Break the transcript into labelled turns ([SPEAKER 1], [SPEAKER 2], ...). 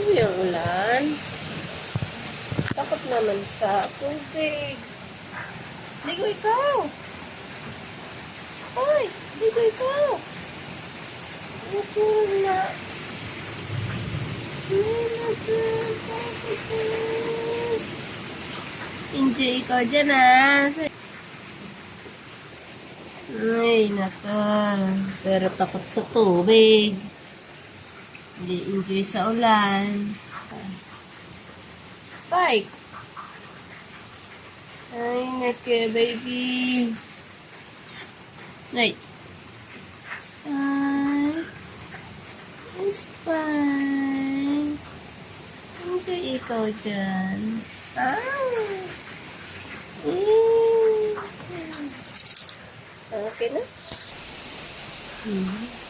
[SPEAKER 1] Gusto yung ulan? Takot naman sa tubig. Ligo ikaw! Spy! Ligo ikaw! Ligo na! Enjoy ikaw dyan ah! Ay, naka. Pero takot sa tubig. Hindi enjoy sa ulan. Spike! Ay, naka, baby. Ay. Spike. Spike. Enjoy ikaw dyan. Ah. Okay na? Hmm.